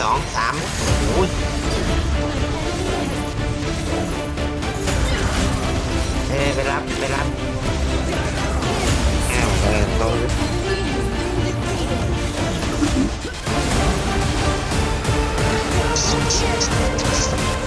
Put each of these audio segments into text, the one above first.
สองสามอุ้ยเอ้ยไปรับไปรับแอวเออตรงโ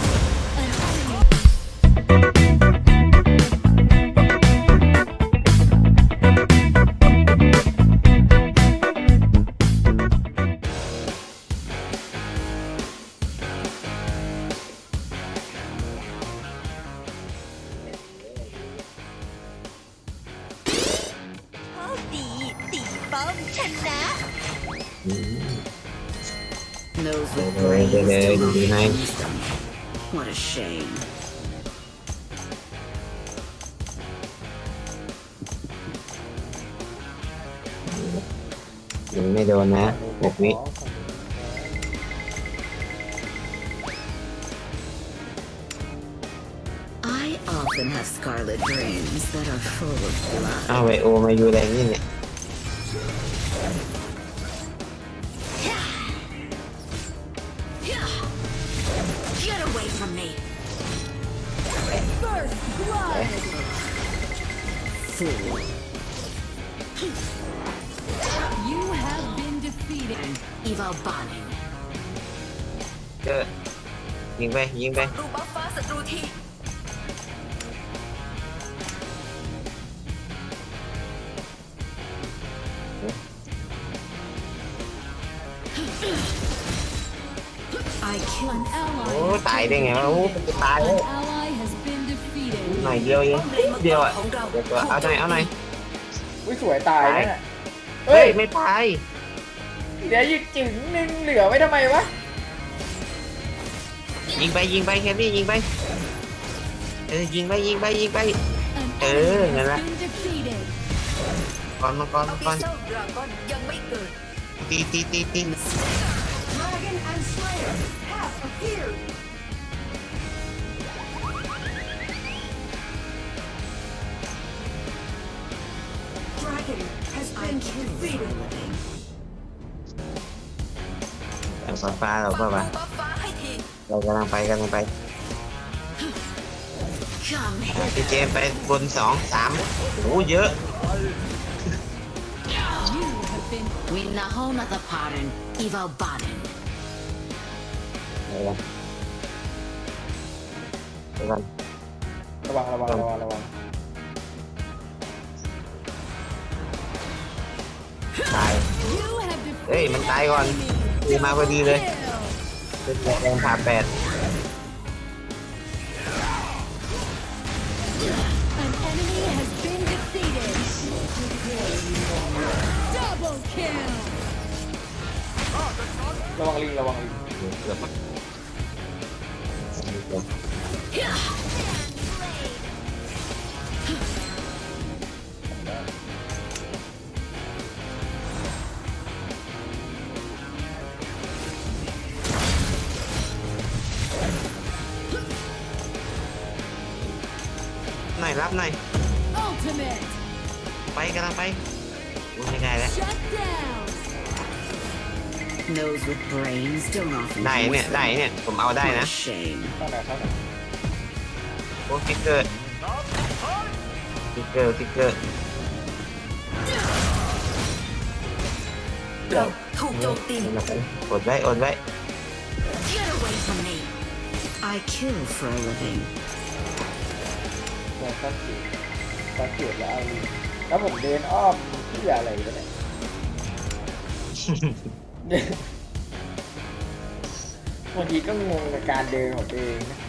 ยิงไม่โดนนะหกวิ I often have scarlet dreams that are full of blood. อ้าวไวโอมาอยู่แรงนี่เนี่ย Get away from me Fool. You have been defeated. Eval Bonning. เออยิงไปยิงไปรูบัฟฟ้าศัตรูที I kill An โอ้ ally. ตายได้ไงวะโอ้มันจะตายแล้ว An ally has been defeated. หน่อยเดียวเองเดียวอะเดี๋ยวตัวเอาหน่อยเอาหน่อยอุ้ยสวยตายนะน่ะเฮ้เฮ้ยยไม่ตาย เดี๋ยวยึดจึงนึงเหลือไว้ทำไมวะยิงไปยิงไปแครี่ยิงไปเออยิงไปยิงไปยิงไป An Ừ, enemy nghe has nè. been defeated. ก่อนมาก่อนมาก่อนเจ้าดราก้อนยังไม่เกิดตีตีตีตี เอาฟ้าฟ้าเราเข้ามาบัฟฟ้าให้ทีเรากำลังไปกำลังไป Come อะ here. พี่เจมส์ไปบนสองสามโอ้เยอะ You have been We nahon at the pardon. Eval Bonning. เดี๋ยวก่อนเดี๋ยวก่อนระวังระวังระวังระวังตาย you have defeated. เฮ้ย มันตายก่อน enemy. ดีมาพอดีเลย Kill. เป็นแรงผ่าแปด An enemy has been defeated. Double kill. ระวังลิงระวังลิง เกือบ อยรับหน่อย Ultimate. ไปกำลังไปโอ้ยไม่ได้แล้ว Shut down. Those with brains don't often ได้ use เนี่ย them. ได้เนี่ย ผมเอาได้ What นะ a shame. เข้าไหนเข้าไหนโอ้ฟิกเกอร์ฟิกเกอร์ฟิกเกอร์ถูกโจมตีอดไว้อดไว้ Get away from me I kill for a living. โดนซัดจิซัดแล้วเอาแล้วผมเดินอ้อมเพื่ออะไรวะเนี่ยบางทีก็งงกับการเดินของตัวเองนะ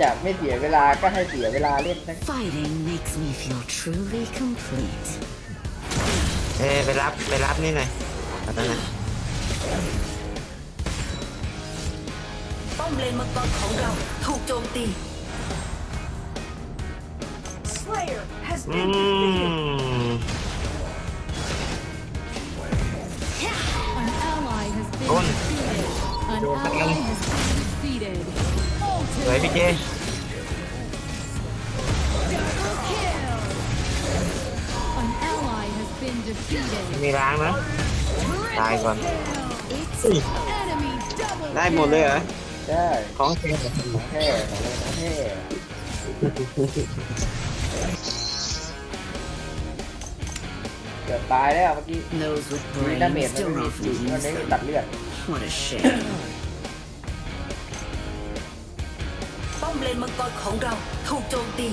จะไม่เสียเวลาก็ให้เสียเวลาเล่นนะ Fighting makes me feel truly complete. เอ้ยไปรับไปรับนี่หน่อยเอาตรงนั้นป้อมเลนมังกรของเราถูกโจมตี อื been ม An ally has been Con. defeated. An Đồ bắt ally lưng. has been defeated. สวยพี่เจ Double kill. An ally has been defeated. มีล้างนะตายก่อน Kill. It's Enemy Double ได้หมดเลยเหรอ ได้ของแท้ของแท้ของเลยของแท้ เกือบตายแล้วเมื่อกี้ Those with มีดาเมจ brains มัน don't ไม่มี often สีมัน use ไม่มี them. ตัดเลือด What a shame. ป้อมเลนมังกรของเราถูกโจมตี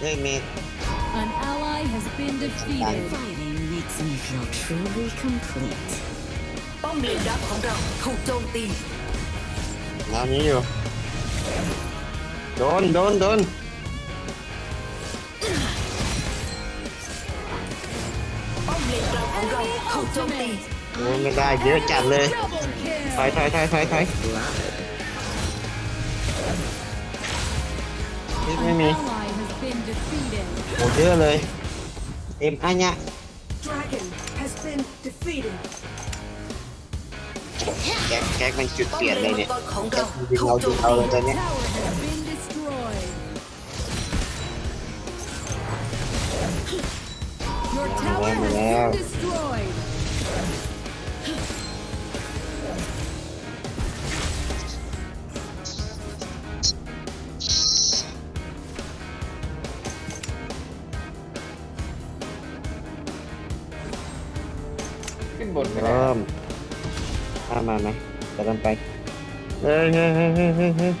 เฮ้ยเมฆ An ally has been defeated. Fighting makes me feel truly complete. ป้อมเลนดักของเราถูกโจมตีเรานี้อยู่ โดน โดน โดน โจมตีโอ้ยไม่ได้เยอะจัดเลย Double ถอย kill. ถอยถอยถอยถอย Blood. ไม่ An มี ally has been defeated. โอ้เยอะเลยเต็มอันเนี้ย Dragon has been defeated แก๊กแก๊กมันจุดป้อเปมลี่ยนเลเลนยมัเนี่ยงกรของเรายิงถูกเอาโจยิงมเอาตีเลยตอนเนี้ย Tower has been destroyed. Your tower has been destroyed. ขึ้ บนไม่ได้เริ่มตามมาไหมจะกันไปเฮ้ยเฮ้ยเฮ้ยเฮ้ยเฮ้ยเฮ้ย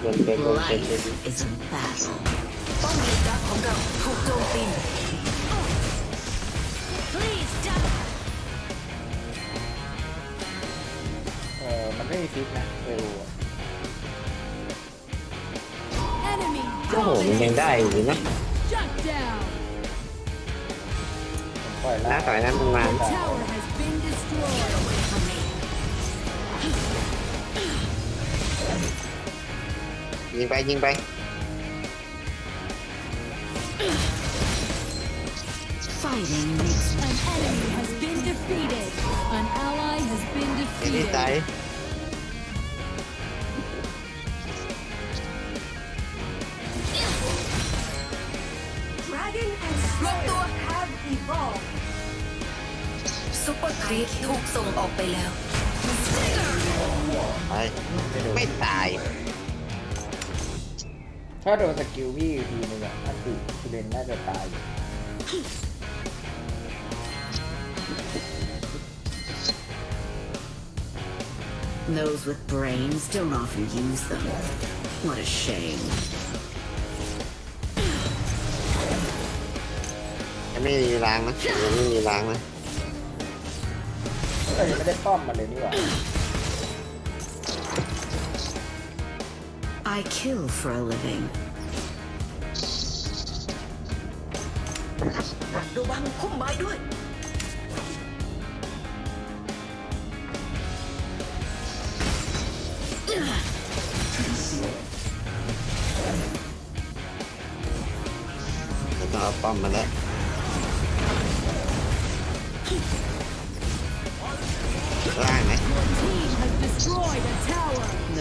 โดนเป็นโดนเป็น Life is a battle. ป้อมเลนดักของเราถูกโจมตีเออมันไม่มีฟิกนะเออ Enemy โอ้โหมันยังได้อยู่นะ Khỏi lá khỏi lá mông màn Nhìn bay nhìn bay Fighting an enemy has been defeated. An ally has been defeated. ซุปเปอร์ครีปถูกส่งออกไปแล้ว ไปไม่ตาย ถ้าโดนสกิลพี่อีกทีนึงอะอันติคือเลนน่าจะตายอยู่ Those with brains don't often use them. What a shame. ยังไม่มีล้างนะยังไม่มีล้างนะ ก็ยังไม่ได้ป้อมมาเลยนี่หว่า I kill for a living. ระวังพุ่มไม้ด้วยจะต้องเอาป้อมมาแล้ว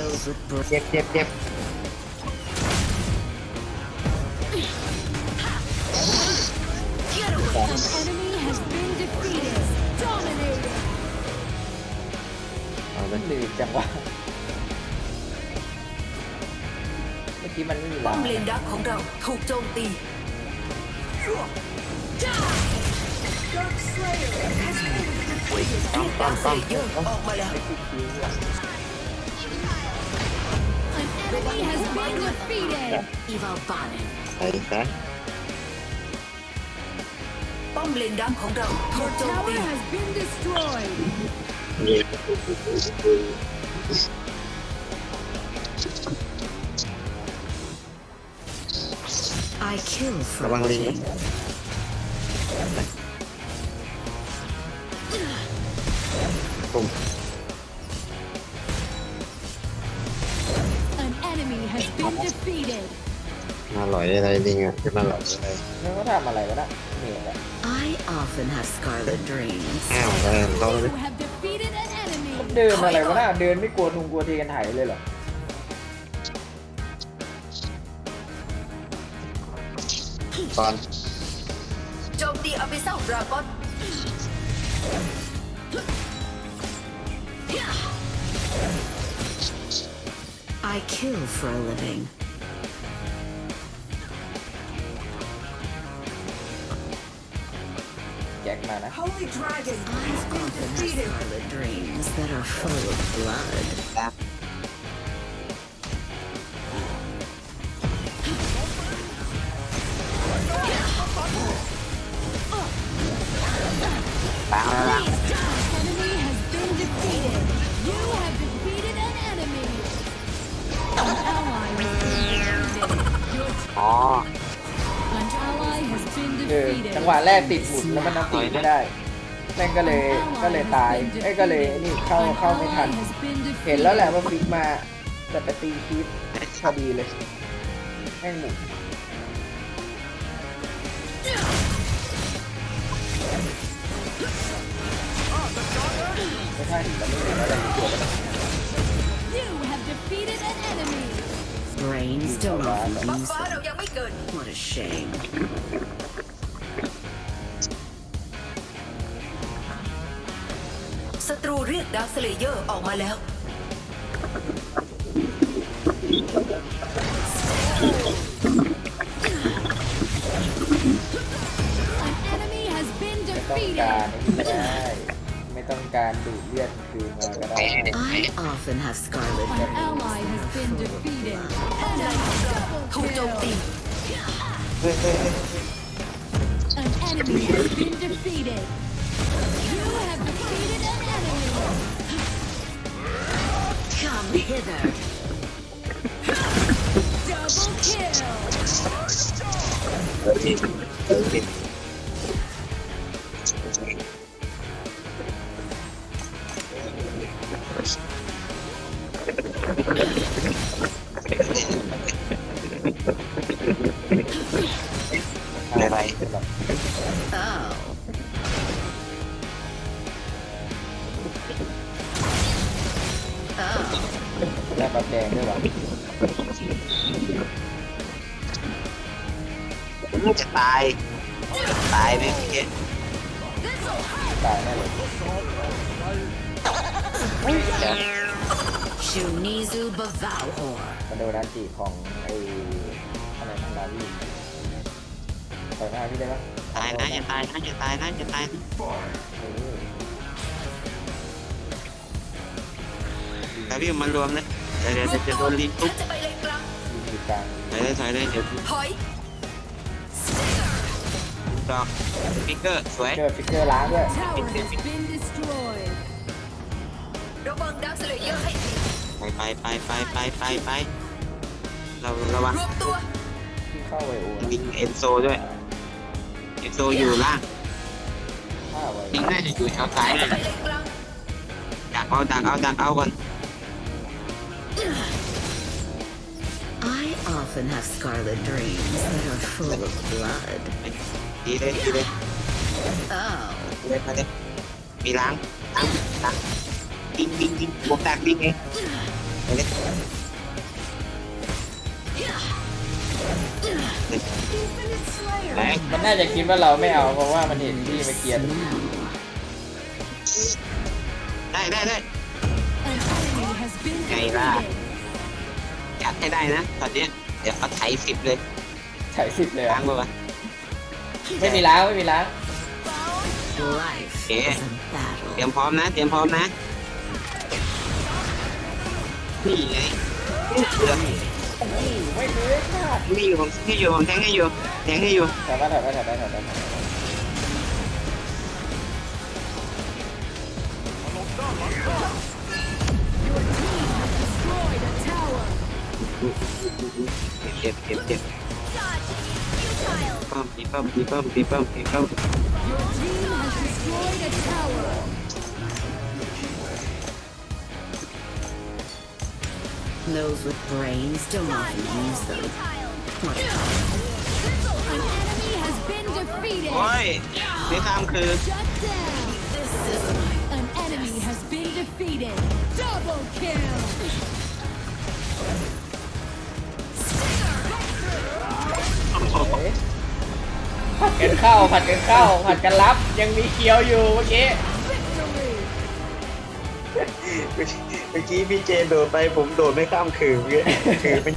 เจ็บเจ็บเจ็บ An enemy has been defeated. Dominated. เอาเลยลืมจังวะเมื่อกี้มันไม่มีป้อล้ามงเลนดักของเราถูกโจมตีป้อมป้อมป้อมเยอะออกมาแล้ว An enemy has been defeated. Evil Bonnet. ไปซะ ป้อมเลนดักของเราถูกโจม Tower ตี has been destroyed. I kill for ระ a วังลิงนะ living. ปุ่ม อยอะไรลิงอะจะมาหลอยอะไรมันก็ทำอะไรวะน่ะเหนื่อยอะ I often have scarlet dreams. อ้าวเออลอง You have defeated an enemy. เดินอะไรวะน่ะเดินไม่กลัวทุงกลัวเทียนไถเลยเหรอก่อนโจมตีอภิเษกดราก้อน I kill for a living. จ็คมานะ Holy Dragon I've often had scarlet dreams that are full of blood. เออ defeated. จังหวะแรกติดหมุนแล้วมันนัตีไม่ได้แม่งก็เลยก็เลยตายเอ้ยก็เลยนี่เข้า An เข้าไม่ทัน ally has been เห็นแล้วแหละ defeated. ว่าฟิกมาแต่ไปตีคลิปพอดีเลยแม่งหมุนไม่ใช่แต่ไม่เห็นอะไรเกี่ยวกับ You have defeated an ตรูเรียกดาร์คสเลเยอร์ออกมาแล้ว An enemy has been ไม่ต้องการ defeated. ไม่ได้ ไม่ต้องการดูดเลือดคืนมาก็ได้ I often have scarlet An dreams ally has that are been full of defeated. blood. Enemy ถูกโจม double ตี kill. เฮ้ยเฮ้ยเฮ้ย An enemy has been defeated. You Come hither. Double kill. เฮ้ย ไร Oh. Oh. แลกกับแดงด้วยวะจะตาย ตายไหมพี่เกศตายแน่เลย Shunizu Bavauhor. มาโดนดันจีของไอ้อะไรนะลาวี่ต่อยหน้าพี่ได้ปะตายนะอย่าตายนะอย่าตายนะอย่าตายนะ เออ แต่พี่มันรวมนะเดี๋ยวเดี๋ยวจะโดนลิงทุบฉันจะไปเลนกลางยิงอยู่กลางถอยเลยถอยเลยเดี๋ยวถอยดอกฟิกเกอร์สวยเจอฟิกเกอร์ล้างด้วย Tower has been destroyed. ระวังดาร์คสเลเยอร์ให้ดีไปไปไปไปไปไปไปเราระวังรวมตัวที่เข้าไวโอนะยิงเอนโซด้วยเอนโซอยู่ล่างฆ่าไวยิงน่าจะอยู่แถวซ้ายจะนะไปเลนกลางดักเอาดักเอาดักเอาก่อน often have scarlet dreams that are full of blood. ดีเลยดีเลย Oh. ดีเลยมาเลยมีล้างล้างล้างยิงยิงยิงผมดักยิงเองไปเลย Infinite Slayer. ไหนมันน่าจะคิดว่าเราไม่เอาเพราะว่ามันเห็นพี่มาเกียน Now. ได้ได้ได้ An enemy has been Ngày ra. defeated. อยากให้ได้นะตอนเนี้ยเดี๋ยวเอาไถสิบเลยใส่สิบเลยล้าอะงป่าวะไม่มีล้างไม่มีล้าง Life Yeah. is a เตรีย battle. มพร้อมนะ เตรียมพร้อมนะ นี่ไงเหลือไม่เลยค่ะมีอยู่ผมให้อยู่ผมแทงให้อยู่แทงให้อยู่ถอยมาถอยมาถอยมาถอยมาถอยมา เจ็บเจ็บเจ็บป้อมตีป้อมตีป้อมตีป้อมตีป้อม Your team has destroyed a tower. Those with brains don't often use them. What a An enemy has been defeated. โอ้ยนี่ข้ามคือ Shut down. An enemy has been defeated. Double kill. ผัดกันเข้าผัดกันเข้าผัดกันรับยังมีเคียวอยู่เมื่อกี้เมื่อกี้พี่เจโดดไปผมโดดไม่ข้ามคือคือเป็น